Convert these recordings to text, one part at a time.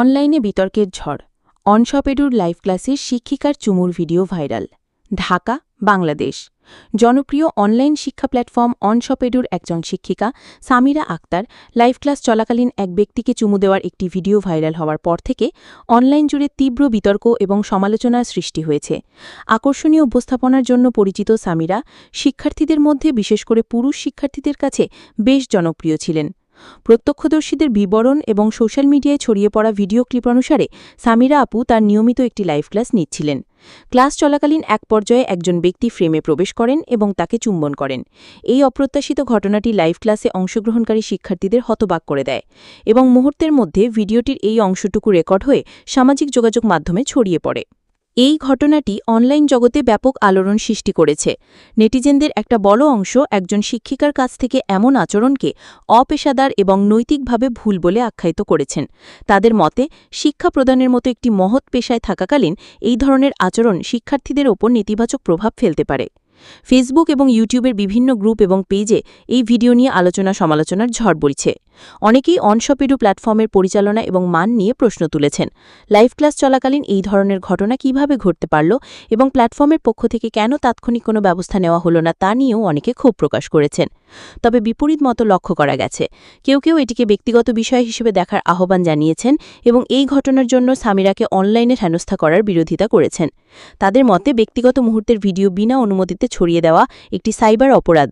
অনলাইনে বিতর্কের ঝড়। অনশপেডুর লাইভ ক্লাসের শিক্ষিকার চুমুর ভিডিও ভাইরাল। ঢাকা, বাংলাদেশ। জনপ্রিয় অনলাইন শিক্ষা প্ল্যাটফর্ম অনশপেডুর একজন শিক্ষিকা সামিরা আক্তার লাইভ ক্লাস চলাকালীন এক ব্যক্তিকে চুমু দেওয়ার একটি ভিডিও ভাইরাল হওয়ার পর থেকে অনলাইন জুড়ে তীব্র বিতর্ক এবং সমালোচনার সৃষ্টি হয়েছে। আকর্ষণীয় উপস্থাপনার জন্য পরিচিত সামিরা শিক্ষার্থীদের মধ্যে বিশেষ করে পুরুষ শিক্ষার্থীদের কাছে বেশ জনপ্রিয় ছিলেন। প্রত্যক্ষদর্শীদের বিবরণ এবং সোশ্যাল মিডিয়ায় ছড়িয়ে পড়া ভিডিও ক্লিপ অনুসারে সামিরা আপু তার নিয়মিত একটি লাইভ ক্লাস নিচ্ছিলেন। ক্লাস চলাকালীন এক পর্যায়ে একজন ব্যক্তি ফ্রেমে প্রবেশ করেন এবং তাকে চুম্বন করেন। এই অপ্রত্যাশিত ঘটনাটি লাইভ ক্লাসে অংশগ্রহণকারী শিক্ষার্থীদের হতবাক করে দেয় এবং মুহূর্তের মধ্যে ভিডিওটির এই অংশটুকু রেকর্ড হয়ে সামাজিক যোগাযোগ মাধ্যমে ছড়িয়ে পড়ে। এই ঘটনাটি অনলাইন জগতে ব্যাপক আলোড়ন সৃষ্টি করেছে। নেটিজেনদের একটা বড় অংশ একজন শিক্ষিকার কাছ থেকে এমন আচরণকে অপেশাদার এবং নৈতিকভাবে ভুল বলে আখ্যায়িত করেছেন। তাদের মতে, শিক্ষা প্রদানের মতো একটি মহৎ পেশায় থাকাকালীন এই ধরনের আচরণ শিক্ষার্থীদের ওপর নেতিবাচক প্রভাব ফেলতে পারে। ফেসবুক এবং ইউটিউবের বিভিন্ন গ্রুপ এবং পেজে এই ভিডিও নিয়ে আলোচনা সমালোচনার ঝড় বইছে। অনেকেই অনশপেডু প্ল্যাটফর্মের পরিচালনা এবং মান নিয়ে প্রশ্ন তুলেছেন। লাইভ ক্লাস চলাকালীন এই ধরনের ঘটনা কীভাবে ঘটতে পারল এবং প্ল্যাটফর্মের পক্ষ থেকে কেন তাৎক্ষণিক কোনো ব্যবস্থা নেওয়া হলো না তা নিয়েও অনেকে ক্ষোভ প্রকাশ করেছেন। তবে বিপরীত মতো লক্ষ্য করা গেছে। কেউ কেউ এটিকে ব্যক্তিগত বিষয় হিসেবে দেখার আহ্বান জানিয়েছেন এবং এই ঘটনার জন্য সামিরাকে অনলাইনে হেনস্থা করার বিরোধিতা করেছেন। তাদের মতে ব্যক্তিগত মুহূর্তের ভিডিও বিনা অনুমতিতে ছড়িয়ে দেওয়া একটি সাইবার অপরাধ।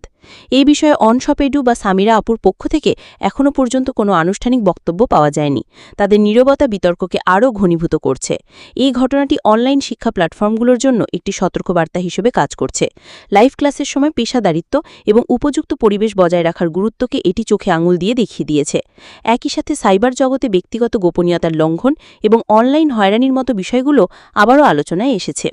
এই বিষয়ে অনশপেডু বা সামিরা আপুর পক্ষ থেকে এখনও পর্যন্ত কোনো আনুষ্ঠানিক বক্তব্য পাওয়া যায়নি। তাদের নীরবতা বিতর্ককে আরও ঘনীভূত করছে। এই ঘটনাটি অনলাইন শিক্ষা প্ল্যাটফর্মগুলোর জন্য একটি সতর্কবার্তা হিসেবে কাজ করছে। লাইভ ক্লাসের সময় পেশাদারিত্ব এবং উপযুক্ত পরিবেশ বজায় রাখার গুরুত্বকে এটি চোখে আঙুল দিয়ে দেখিয়ে দিয়েছে। একই সাথে সাইবার জগতে ব্যক্তিগত গোপনীয়তার লঙ্ঘন এবং অনলাইন হয়রানির মতো বিষয়গুলো আবারও আলোচনায় এসেছে।